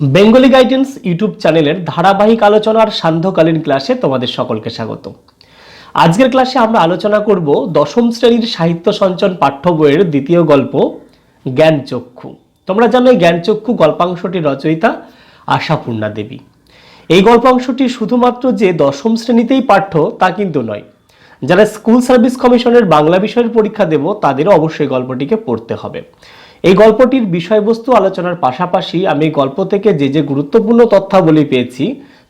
Bengali guidance YouTube চ্যানেলের ধারাবাহিক আলোচনার সান্ধ্যকালীন ক্লাসে তোমাদের সকলকে স্বাগত। আজকের ক্লাসে আমরা আলোচনা করব দশম শ্রেণির সাহিত্য সঞ্চন পাঠ্য বইয়ের দ্বিতীয় গল্প, জ্ঞানচক্ষু। তোমরা জানো এই জ্ঞানচক্ষু গল্পাংশটির রচয়িতা আশাপূর্ণা দেবী। এই গল্পাংশটি শুধুমাত্র যে দশম শ্রেণীতেই পাঠ্য তা কিন্তু নয়। যারা স্কুল সার্ভিস কমিশনের বাংলা বিষয়ের পরীক্ষা দেব তাদেরও অবশ্যই গল্পটিকে পড়তে হবে। এই গল্পটির বিষয়বস্তু আলোচনার পাশাপাশি আমি গল্প থেকে যে যে গুরুত্বপূর্ণ তথ্যাবলী পেয়েছি,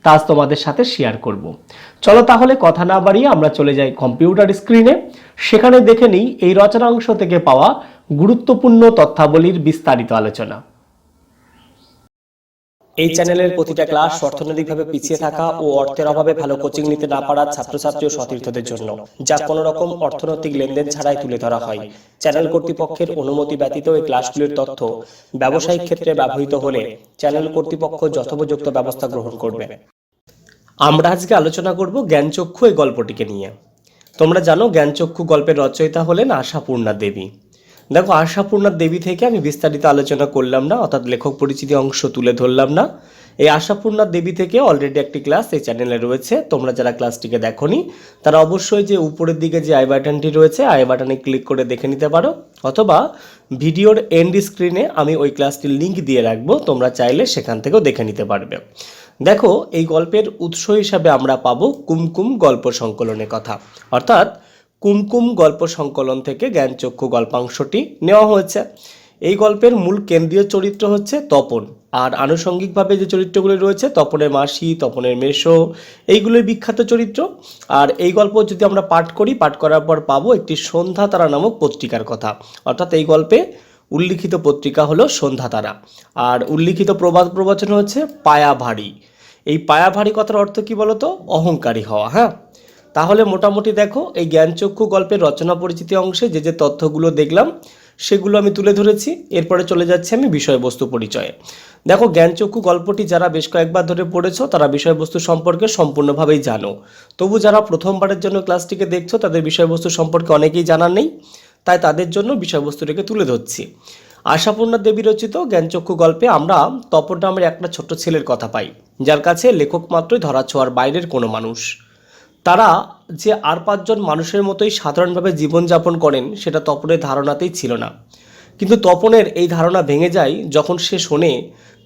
তা তোমাদের সাথে শেয়ার করব। চলো তাহলে কথা না বাড়িয়ে আমরা চলে যাই কম্পিউটার স্ক্রিনে সেখানে দেখে নিই এই রচনাংশ থেকে পাওয়া গুরুত্বপূর্ণ তথ্যাবলীর বিস্তারিত আলোচনা। এই চ্যানেলের প্রতিটা ক্লাস অর্থনৈতিকভাবে পিছিয়ে থাকা ও অর্থের অভাবে ভালো কোচিং নিতে না পারা ছাত্রছাত্রী ও সতীর্থদের জন্য, যা কোনো রকম অর্থনৈতিক লেনদেন ছাড়াই তুলে ধরা হয়। চ্যানেল কর্তৃপক্ষের অনুমতি ব্যতীত এই ক্লাসগুলির তথ্য ব্যবসায়িক ক্ষেত্রে ব্যবহৃত হলে চ্যানেল কর্তৃপক্ষ যথোপযুক্ত ব্যবস্থা গ্রহণ করবে। আমরা আজকে আলোচনা করব জ্ঞানচক্ষু এই গল্পটিকে নিয়ে। তোমরা জানো জ্ঞানচক্ষু গল্পের রচয়িতা হলেন আশাপূর্ণা দেবী। দেখো আশাপূর্ণা দেবী থেকে আমি বিস্তারিত আলোচনা করলাম না, অর্থাৎ লেখক পরিচিতি অংশ তুলে ধরলাম না। এই আশাপূর্ণা দেবী থেকে অলরেডি একটি ক্লাস এই চ্যানেলে রয়েছে, তোমরা যারা ক্লাসটিকে দেখোনি, তারা অবশ্যই যে উপরের দিকে যে আই বাটনটি রয়েছে, আই বাটনে ক্লিক করে দেখে নিতে পারো, অথবা ভিডিওর এন্ড স্ক্রিনে আমি ওই ক্লাসটির লিঙ্ক দিয়ে রাখব, তোমরা চাইলে সেখান থেকেও দেখে নিতে পারবে। দেখো, এই গল্পের উৎস হিসাবে আমরা পাবো কুমকুম গল্প সংকলনের কথা, অর্থাৎ কুমকুম গল্প সংকলন থেকে জ্ঞানচক্ষু গল্পাংশটি নেওয়া হয়েছে। এই গল্পের মূল কেন্দ্রীয় চরিত্র হচ্ছে তপন। আর আনুষঙ্গিকভাবে যে চরিত্রগুলি রয়েছে, তপনের মাসি, তপনের মেশো এইগুলোই বিখ্যাত চরিত্র। আর এই গল্প যদি আমরা পাঠ করি, পাঠ করার পর পাবো একটি সন্ধ্যা তারা নামক পত্রিকার কথা। অর্থাৎ এই গল্পে উল্লিখিত পত্রিকা হলো সন্ধ্যা তারা। আর উল্লিখিত প্রবাদ প্রবচন হচ্ছে পায়া ভারী এই পায়া ভারী কথার অর্থ কি বলতো? অহংকারী হওয়া হ্যাঁ? তাহলে মোটামুটি দেখো এই জ্ঞানচক্ষু গল্পের রচনা পরিচিতি অংশে যে যে তথ্যগুলো দেখলাম, সেগুলো আমি তুলে ধরেছি। এরপরে চলে যাচ্ছে আমি বিষয়বস্তু পরিচয়ে। দেখো জ্ঞানচক্ষু গল্পটি যারা বেশ কয়েকবার ধরে পড়েছো, তারা বিষয়বস্তু সম্পর্কে সম্পূর্ণভাবেই জানো। তবু যারা প্রথমবারের জন্য ক্লাসটিকে দেখছ, তাদের বিষয়বস্তু সম্পর্কে অনেকেই জানার নেই। তাই তাদের জন্য বিষয়বস্তুটিকে তুলে ধরছি। আশাপূর্ণা দেবী রচিত জ্ঞানচক্ষু গল্পে আমরা তপন নামের একটা ছোট্ট ছেলের কথা পাই, যার কাছে লেখক মাত্রই ধরা ছোঁয়ার বাইরের কোনো মানুষ। তারা যে আর পাঁচজন মানুষের মতোই সাধারণভাবে জীবনযাপন করেন, সেটা তপনের ধারণাতেই ছিল না। কিন্তু তপনের এই ধারণা ভেঙে যায় যখন সে শোনে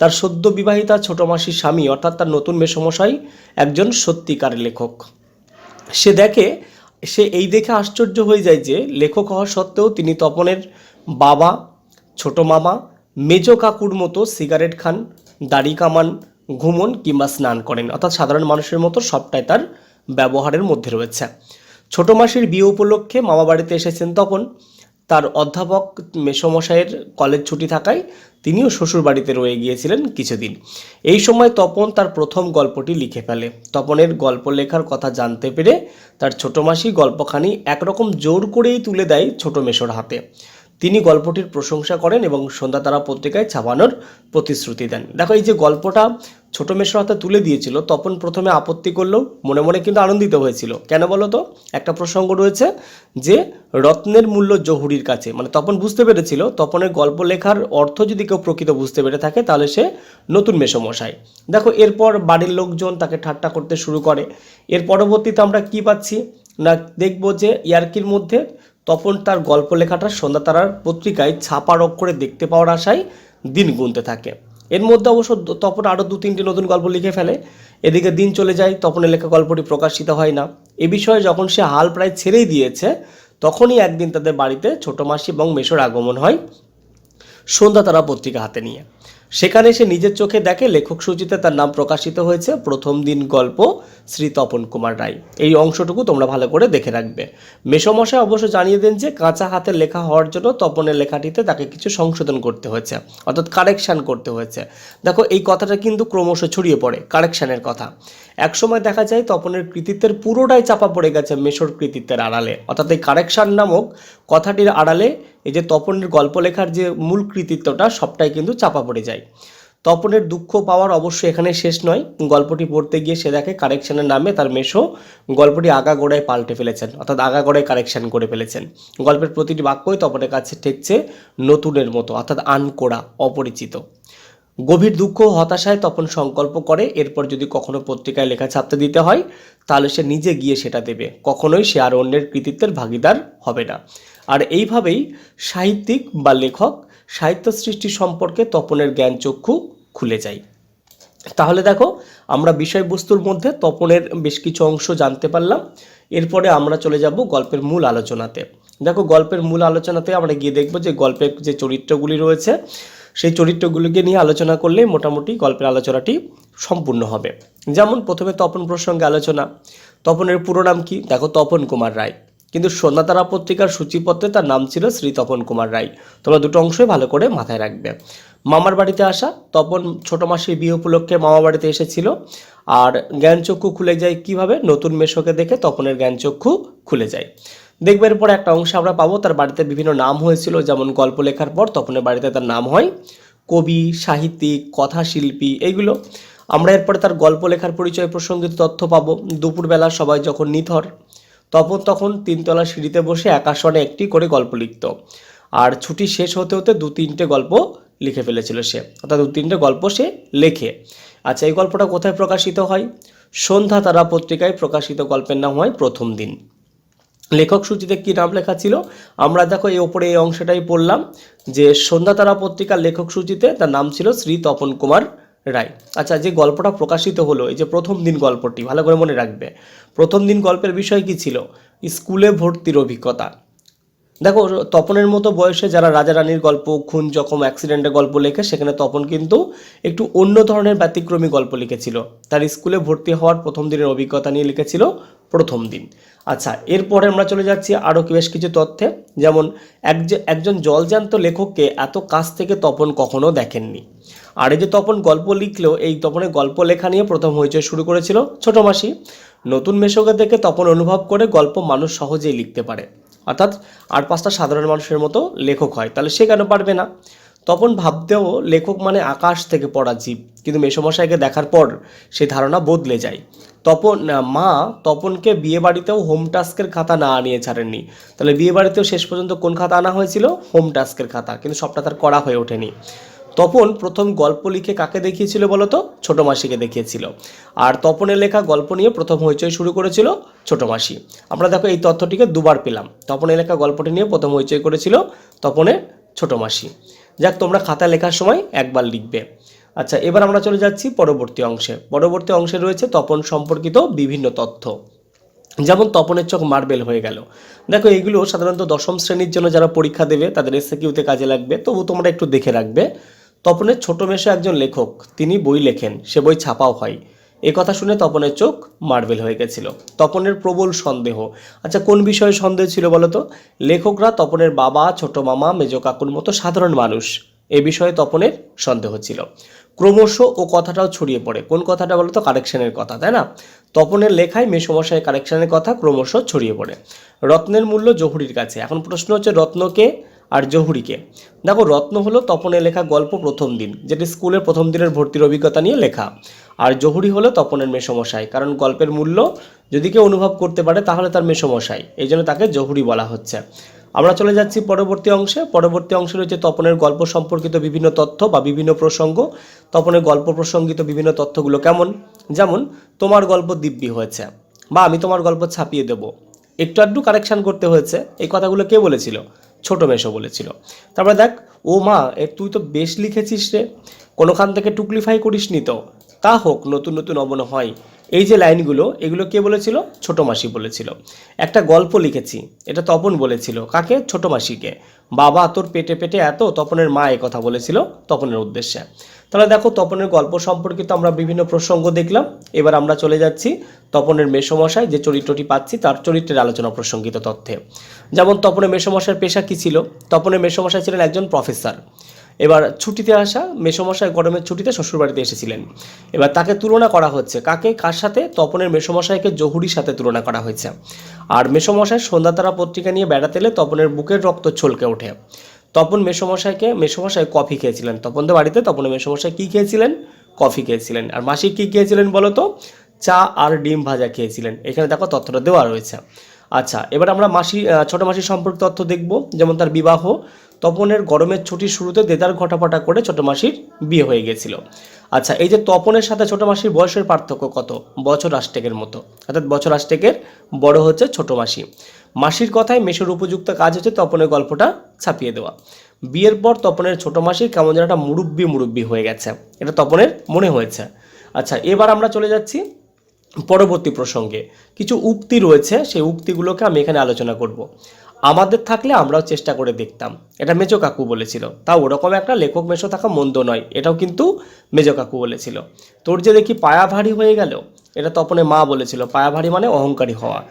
তার সদ্য বিবাহিতা ছোট মাসির স্বামী, অর্থাৎ তার নতুন মেসমশাই, একজন সত্যিকার লেখক। সে দেখে, সে এই দেখে আশ্চর্য হয়ে যায় যে লেখক হওয়া সত্ত্বেও তিনি তপনের বাবা, ছোট মামা, মেজ কাকুর মতো সিগারেট খান, দাড়ি কামান, ঘুমন কিংবা স্নান করেন। অর্থাৎ সাধারণ মানুষের মতো সবটাই তার ব্যবহারের মধ্যে রয়েছে। ছোট মাসির বিয়ে উপলক্ষে মামা বাড়িতে এসেছেন তখন তার অধ্যাপক মেসমশাইয়ের কলেজ ছুটি থাকায় তিনিও শ্বশুর বাড়িতে রয়ে গিয়েছিলেন কিছুদিন। এই সময় তপন তার প্রথম গল্পটি লিখে ফেলে। তপনের গল্প লেখার কথা জানতে পেরে তার ছোট মাসি গল্পখানি একরকম জোর করেই তুলে দেয় ছোট মেশোর হাতে। তিনি গল্পটির প্রশংসা করেন এবং সন্ধ্যা তারা পত্রিকায় ছাপানোর প্রতিশ্রুতি দেন। দেখো এই যে গল্পটা ছোট মেশোর হাতে তুলে দিয়েছিল, তপন প্রথমে আপত্তি করলেও মনে মনে কিন্তু আনন্দিত হয়েছিল। কেন বলো তো? একটা প্রসঙ্গ রয়েছে যে রত্নের মূল্য জহুরির কাছে। মানে তপন বুঝতে পেরেছিল, তপনের গল্প লেখার অর্থ যদি কেউ প্রকৃত বুঝতে পেরে থাকে, তাহলে সে নতুন মেসমশাই। দেখো, এরপর বাড়ির লোকজন তাকে ঠাট্টা করতে শুরু করে। এর পরবর্তীতে আমরা কি পাচ্ছি? না, দেখব যে ইয়ার্কির মধ্যে তপন তার গল্প লেখাটা সন্ধ্যা তারার পত্রিকায় ছাপার অক্ষরে দেখতে পাওয়ার আশায় দিন গুনতে থাকে। এর মধ্যে অবশ্য তপন আরও দু তিনটি নতুন গল্প লিখে ফেলে। এদিকে দিন চলে যায়, তপনের লেখা গল্পটি প্রকাশিত হয় না। এ বিষয়ে যখন সে হাল প্রায় ছেড়েই দিয়েছে, তখনই একদিন তাদের বাড়িতে ছোটো মাসি এবং মেশোর আগমন হয়। সন্ধ্যা তারা পত্রিকা হাতে নিয়ে। সেখানে সে নিজের চোখে দেখে লেখক সূচিতে তার নাম প্রকাশিত হয়েছে। প্রথম দিন গল্প শ্রী তপন কুমার রায়। এই অংশটুকু তোমরা ভালো করে দেখে রাখবে। মেসমশাই অবশ্য জানিয়ে দেন যে, কাঁচা হাতে লেখা হওয়ার জন্য তপনের লেখাটিতে তাকে কিছু সংশোধন করতে হয়েছে, অর্থাৎ কারেকশান করতে হয়েছে। দেখো, এই কথাটা কিন্তু ক্রমশ ছড়িয়ে পড়ে, কারেকশানের কথা। একসময় দেখা যায় তপনের কৃতিত্বের পুরোটাই চাপা পড়ে গেছে মেশোর কৃতিত্বের আড়ালে। অর্থাৎ এই কারেকশান নামক কথাটির আড়ালে এই যে তপনের গল্প লেখার যে মূল কৃতিত্বটা সবটাই কিন্তু চাপা পড়ে যায়। তপনের দুঃখ পাওয়ার অবশ্যই এখানে শেষ নয়। গল্পটি পড়তে গিয়ে সে দেখে কারেকশনের নামে তার মেশো গল্পটি আগাগোড়ায় পাল্টে ফেলেছেন, অর্থাৎ আগাগোড়ায় কারেকশন করে ফেলেছেন। গল্পের প্রতিটি বাক্যই তপনের কাছে ঠেকছে নতুনের মতো, অর্থাৎ আনকোড়া, অপরিচিত। গভীর দুঃখ হতাশায় তপন সংকল্প করে, এরপর যদি কখনো পত্রিকায় লেখা ছাপতে দিতে হয়, তাহলে সে নিজে গিয়ে সেটা দেবে। কখনোই সে আর অন্যের কৃতিত্বের ভাগিদার হবে না। আর এইভাবেই সাহিত্যিক বা লেখক সাহিত্য সৃষ্টি সম্পর্কে তপনের জ্ঞান চক্ষু খুলে যায়। তাহলে দেখো, আমরা বিষয়বস্তুর মধ্যে তপনের বেশ কিছু অংশ জানতে পারলাম। এরপরে আমরা চলে যাব গল্পের মূল আলোচনাতে। দেখো, গল্পের মূল আলোচনাতে আমরা গিয়ে দেখব যে গল্পের যে চরিত্রগুলি রয়েছে সেই চরিত্রগুলোকে নিয়ে আলোচনা করলে মোটামুটি গল্পের আলোচনাটি সম্পূর্ণ হবে। যেমন প্রথমে তপন প্রসঙ্গে আলোচনা। তপনের পুরো নাম কি? দেখো, তপন কুমার রায়। কিন্তু সোনাতারা পত্রিকার সূচিপত্রে তার নাম ছিল শ্রী তপন কুমার রায়। তোমরা দুটো অংশই ভালো করে মাথায় রাখবে। মামার বাড়িতে আসা, তপন ছোট মাসির বিয়ে উপলক্ষে মামা বাড়িতে এসেছিল। আর জ্ঞানচক্ষু খুলে যায় কীভাবে? নতুন মেশোকে দেখে তপনের জ্ঞানচক্ষু খুলে যায়। দেখবে এরপর একটা অংশ আমরা পাবো, তার বাড়িতে বিভিন্ন নাম হয়েছিল, যেমন গল্প লেখার পর তপনের বাড়িতে তার নাম হয় কবি, সাহিত্যিক, কথাশিল্পী এইগুলো। আমরা এরপরে তার গল্প লেখার পরিচয় প্রসঙ্গিত তথ্য পাবো। দুপুরবেলা সবাই যখন নিথর, তপন তখন তিনতলা সিঁড়িতে বসে একাশনে একটি করে গল্প লিখত। আর ছুটি শেষ হতে হতে দু তিনটে গল্প লিখে ফেলেছিল সে। অর্থাৎ দু তিনটে গল্প সে লেখে। আচ্ছা এই গল্পটা কোথায় প্রকাশিত হয়? সন্ধ্যা তারা পত্রিকায় প্রকাশিত গল্পের নাম হয় প্রথম দিন। লেখক সূচিতে কী নাম লেখা ছিল? আমরা দেখো এই ওপরে এই অংশটাই পড়লাম যে সন্ধ্যা তারা পত্রিকার লেখক সূচিতে তার নাম ছিল শ্রী তপন কুমার রায়। আচ্ছা যে গল্পটা প্রকাশিত হলো, এই যে প্রথম দিন গল্পটি, ভালো করে মনে রাখবে। প্রথম দিন গল্পের বিষয় কি ছিল? স্কুলে ভর্তির অভিজ্ঞতা। দেখো, তপনের মতো বয়সে যারা রাজা রানীর গল্প, খুন জখম অ্যাক্সিডেন্টের গল্প লেখে, সেখানে তপন কিন্তু একটু অন্য ধরনের ব্যতিক্রমী গল্প লিখেছিল। তার স্কুলে ভর্তি হওয়ার প্রথম দিনের অভিজ্ঞতা নিয়ে লিখেছিল প্রথম দিন। আচ্ছা এরপরে আমরা চলে যাচ্ছি আরও বেশ কিছু তথ্যে। যেমন, একজ- একজন জলজান্ত লেখককে এত কাছ থেকে তপন কখনো দেখেননি। আর এই যে তপন গল্প লিখলেও, এই তপনের গল্প লেখা নিয়ে প্রথম হইচই শুরু করেছিল ছোট মাসি। নতুন মেশকে দেখে তপন অনুভব করে গল্প মানুষ সহজেই লিখতে পারে। অর্থাৎ আর পাঁচটা সাধারণ মানুষের মতো লেখক হয়। তাহলে সে কেন পারবে না? তপন ভাবতেও লেখক মানে আকাশ থেকে পড়া জীব। কিন্তু মেসমশাইকে দেখার পর সেই ধারণা বদলে যায়। তপন মা তপনকে বিয়ে বাড়িতেও হোম টাস্কের খাতা না আনিয়ে ছাড়েননি। তাহলে বিয়ে বাড়িতেও শেষ পর্যন্ত কোন খাতা আনা হয়েছিল? হোম টাস্কের খাতা। কিন্তু সবটা তার করা হয়ে ওঠেনি। তপন প্রথম গল্প লিখে কাকে দেখিয়েছিল বলতো? ছোট মাসিকে দেখিয়েছিল। আর তপনের লেখা গল্প নিয়ে প্রথম হইচই শুরু করেছিল ছোট মাসি। আমরা দেখো এই তথ্যটিকে দুবার পেলাম। তপনের লেখা গল্পটি নিয়ে প্রথম হইচই করেছিল তপনের ছোট মাসি। যাক, তোমরা খাতা লেখার সময় একবার লিখবে। আচ্ছা এবার আমরা চলে যাচ্ছি পরবর্তী অংশে। পরবর্তী অংশে রয়েছে তপন সম্পর্কিত বিভিন্ন তথ্য। যেমন তপনের চোখ মার্বেল হয়ে গেল। দেখো, এগুলো সাধারণত দশম শ্রেণির জন্য যারা পরীক্ষা দেবে, তাদের এসে কিউতে কাজে লাগবে। তবু তোমরা একটু দেখে রাখবে। তপনের ছোট মেশো একজন লেখক, তিনি বই লেখেন, সে বই ছাপাও হয়। এ কথা শুনে তপনের চোখ মার্বেল হয়ে গেছিল। তপনের প্রবল সন্দেহ। আচ্ছা কোন বিষয়ে সন্দেহ ছিল বলো তো? লেখকরা তপনের বাবা, ছোট মামা, মেজ কাকুর মতো সাধারণ মানুষ। এ বিষয়ে তপনের সন্দেহ ছিল। ক্রমশ ও কথাটাও ছড়িয়ে পড়ে। কোন কথাটা বলো তো? কারেকশনের কথা, তাই না? তপনের লেখায় মেসমশাই কারেকশনের কথা ক্রমশ ছড়িয়ে পড়ে। রত্নের মূল্য জহুরির কাছে। এখন প্রশ্ন হচ্ছে, রত্নকে আর জহুরিকে। দেখো, রত্ন হলো তপনের লেখা গল্প প্রথম দিন, যেটি স্কুলের প্রথম দিনের ভর্তির অভিজ্ঞতা নিয়ে লেখা। আর জহুরি হলো তপনের মেসমশাই, কারণ গল্পের মূল্য যদি কেউ অনুভব করতে পারে, তাহলে তার মেসমশাই, এই জন্য তাকে জহুরি বলা হচ্ছে। আমরা চলে যাচ্ছি পরবর্তী অংশে। পরবর্তী অংশে রয়েছে তপনের গল্প সম্পর্কিত বিভিন্ন তথ্য বা বিভিন্ন প্রসঙ্গ। তপনের গল্প প্রসঙ্গিত বিভিন্ন তথ্যগুলো কেমন? যেমন, তোমার গল্প দিব্যি হয়েছে, বা আমি তোমার গল্প ছাপিয়ে দেব। একটু আধটু কারেকশন করতে হয়েছে। এই কথাগুলো কে বলেছিল? ছোট মেশো বলেছিল। তারপরে দেখ, ও মা, এ তুই তো বেশ লিখেছিস রে। কোনোখান থেকে টুকলিফাই করিস নি তো। তা হোক, নতুন নতুন অবন হয়। এই যে লাইনগুলো, এগুলো কে বলেছিল? ছোট মাসি বলেছিল। একটা গল্প লিখেছি, এটা তপন বলেছিল। কাকে? ছোট মাসিকে। বাবা তোর পেটে পেটে এত তপনের মা কথা বলেছিল তপনের উদ্দেশ্যে। তাহলে দেখো তপনের গল্প সম্পর্কিত আমরা বিভিন্ন প্রসঙ্গ দেখলাম। এবার আমরা চলে যাচ্ছি তপনের মেসমশাই যে চরিত্রটি পাচ্ছি, তার চরিত্রের আলোচনা প্রসঙ্গিত তথ্যে। যেমন তপনের মেসমশাইয়ের পেশা কী ছিল? তপনের মেসমশাই ছিলেন একজন প্রফেসর। এবার ছুটিতে আসা মেসমশাই গরমের ছুটিতে শ্বশুরবাড়িতে এসেছিলেন। এবার তাকে তুলনা করা হচ্ছে। কাকে? কার সাথে? তপনের মেসমশাইকে জহুরির সাথে তুলনা করা হয়েছে। আর মেসমশাই সন্ধ্যাতারা পত্রিকা নিয়ে বেড়াতে এলে তপনের বুকের রক্ত ছলকে ওঠে। তপন মেসমশাইকে, মেসমশাই কফি খেয়েছিলেন। তপন তপনদের বাড়িতে তপন মেসমশাই কী খেয়েছিলেন? কফি খেয়েছিলেন। আর মাসি কী খেয়েছিলেন বলো তো চা আর ডিম ভাজা খেয়েছিলেন। এখানে দেখো তথ্যটা দেওয়া রয়েছে। আচ্ছা এবার আমরা মাসি ছোট মাসির সম্পর্কে তথ্য দেখব, যেমন তার বিবাহ। তপনের গরমের ছুটির শুরুতে দেদার ঘটাপটা করে ছোট মাসির বিয়ে হয়ে গেছিল। আচ্ছা এই যে তপনের সাথে ছোট মাসির বয়সের পার্থক্য কত? বছর আষ্টেকের মতো। অর্থাৎ বছর আষ্টেকের বড় হচ্ছে ছোট মাসি। মাসির কথায় মেশোর উপযুক্ত কাজ হচ্ছে তপনের গল্পটা ছাপিয়ে দেওয়া। বিয়ের পর তপনের ছোট মাসি কেমন যেন একটা মুরব্বি মুরব্বি হয়ে গেছে। এটা তপনের মনে হয়েছে। আচ্ছা এবার আমরা চলে যাচ্ছি পরবর্তী প্রসঙ্গে কিছু উক্তি রয়েছে, সেই উক্তিগুলোকে আমি এখানে আলোচনা করব। আমাদের থাকলে আমরাও চেষ্টা করে দেখতাম। এটা মেজো কাকু বলেছিল। তা ওরকম একটা লেখক মেশো থাকা মন্দ নয়, এটাও কিন্তু মেজো কাকু বলেছিল। তোর যে দেখি পায়া ভারী হয়ে গেল, এটা তপনের মা বলেছিল। পায়া ভারী মানে অহংকারী হওয়া।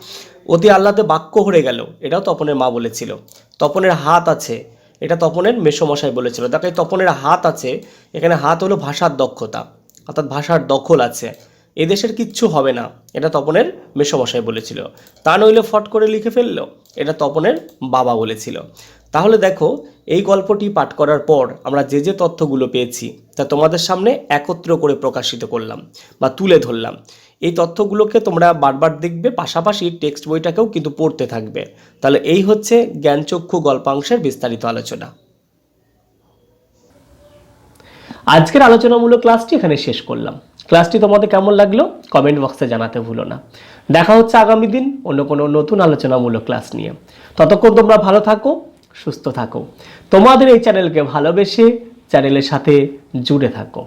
অতি আহ্লাদে বাক্য হরে গেল, এটাও তপনের মা বলেছিল। তপনের হাত আছে, এটা তপনের মেসোমশাই বলেছিল। দেখো তপনের হাত আছে, এখানে হাত হলো ভাষার দক্ষতা। অর্থাৎ ভাষার দখল আছে। এদেশের কিচ্ছু হবে না, এটা তপনের মেসোমশাই বলেছিল। তা নইলে ফট করে লিখে ফেলল, এটা তপনের বাবা বলেছিল। তাহলে দেখো, এই গল্পটি পাঠ করার পর আমরা যে যে তথ্যগুলো পেয়েছি, তা তোমাদের সামনে একত্র করে প্রকাশিত করলাম বা তুলে ধরলাম। এই তথ্যগুলোকে তোমরা বারবার দেখবে, পাশাপাশি টেক্সট বইটাকেও কিন্তু পড়তে থাকবে। তাহলে এই হচ্ছে জ্ঞানচক্ষু গল্পাংশের বিস্তারিত আলোচনা। আজকের আলোচনামূলক ক্লাসটি এখানে শেষ করলাম। ক্লাসটি তোমাদের কেমন লাগল? কমেন্ট বক্সে জানাতে ভুলো না। দেখা হচ্ছে আগামী দিন অন্য কোনো নতুন আলোচনামূলক ক্লাস নিয়ে। ততক্ষণ তোমরা ভালো থাকো, সুস্থ থাকো। তোমাদের এই চ্যানেলকে ভালোবেসে চ্যানেলের সাথে জুড়ে থাকো।